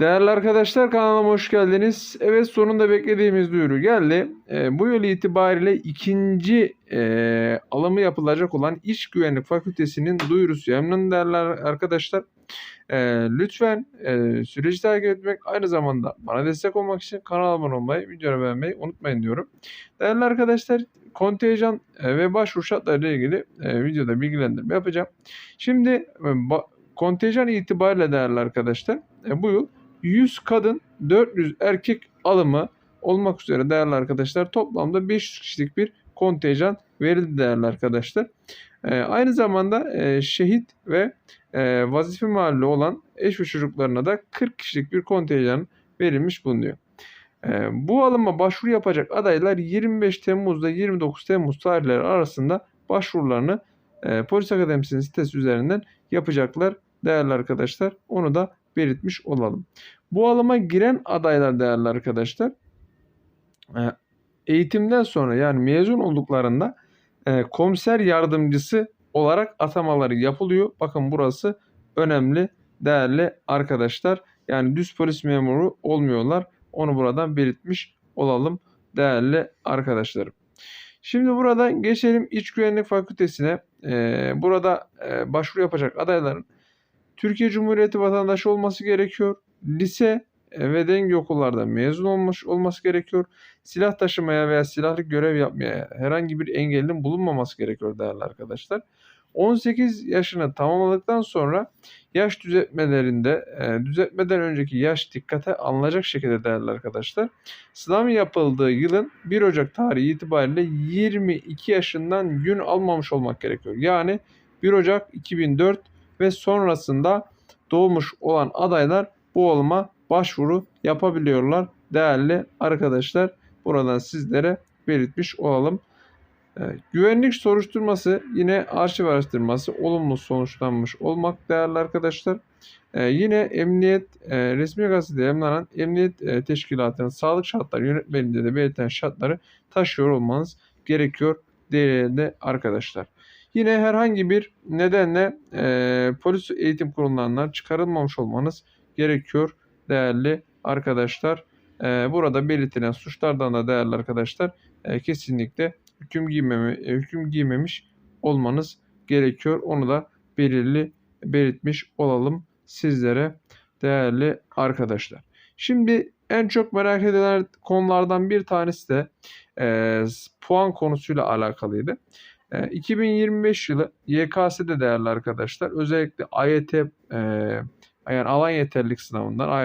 Değerli arkadaşlar kanalıma hoş geldiniz. Evet sonunda beklediğimiz duyuru geldi. Ee, bu yıl itibariyle ikinci e, alımı yapılacak olan İç Güvenlik Fakültesinin duyurusu yayınlandı değerli arkadaşlar. Ee, lütfen e, süreci takip etmek aynı zamanda bana destek olmak için kanala abone olmayı, videoyu beğenmeyi unutmayın diyorum. Değerli arkadaşlar kontenjan e, ve başvuru şartları ile ilgili e, videoda bilgilendirme yapacağım. Şimdi e, kontenjan itibariyle değerli arkadaşlar e, bu yıl 100 kadın 400 erkek alımı olmak üzere değerli arkadaşlar toplamda 500 kişilik bir kontenjan verildi değerli arkadaşlar. Ee, aynı zamanda e, şehit ve e, vazife mahalli olan eş ve çocuklarına da 40 kişilik bir kontenjan verilmiş bulunuyor. Ee, bu alıma başvuru yapacak adaylar 25 Temmuz'da 29 Temmuz tarihleri arasında başvurularını e, Polis Akademisi'nin sitesi üzerinden yapacaklar değerli arkadaşlar. Onu da belirtmiş olalım. Bu alıma giren adaylar değerli arkadaşlar e, eğitimden sonra yani mezun olduklarında e, komiser yardımcısı olarak atamaları yapılıyor. Bakın burası önemli değerli arkadaşlar. Yani düz polis memuru olmuyorlar. Onu buradan belirtmiş olalım değerli arkadaşlarım. Şimdi buradan geçelim İç Güvenlik Fakültesine. E, burada başvuru yapacak adayların Türkiye Cumhuriyeti vatandaşı olması gerekiyor. Lise ve denge okullardan mezun olmuş olması gerekiyor. Silah taşımaya veya silahlı görev yapmaya herhangi bir engelin bulunmaması gerekiyor değerli arkadaşlar. 18 yaşını tamamladıktan sonra yaş düzeltmelerinde e, düzeltmeden önceki yaş dikkate alınacak şekilde değerli arkadaşlar. Sınav yapıldığı yılın 1 Ocak tarihi itibariyle 22 yaşından gün almamış olmak gerekiyor. Yani 1 Ocak 2004 ve sonrasında doğmuş olan adaylar bu olma başvuru yapabiliyorlar. Değerli arkadaşlar buradan sizlere belirtmiş olalım. Ee, güvenlik soruşturması yine arşiv araştırması olumlu sonuçlanmış olmak değerli arkadaşlar. Ee, yine emniyet e, resmi gazetede yayınlanan emniyet e, teşkilatının sağlık şartları yönetmeliğinde de belirten şartları taşıyor olmanız gerekiyor değerli arkadaşlar. Yine herhangi bir nedenle e, polis eğitim kurumlarından çıkarılmamış olmanız gerekiyor değerli arkadaşlar. E, burada belirtilen suçlardan da değerli arkadaşlar e, kesinlikle hüküm giymeme, e, hüküm giymemiş olmanız gerekiyor. Onu da belirli belirtmiş olalım sizlere değerli arkadaşlar. Şimdi en çok merak edilen konulardan bir tanesi de e, puan konusuyla alakalıydı. E, 2025 yılı YKS'de değerli arkadaşlar. Özellikle AYT e, yani alan yeterlilik sınavından AYT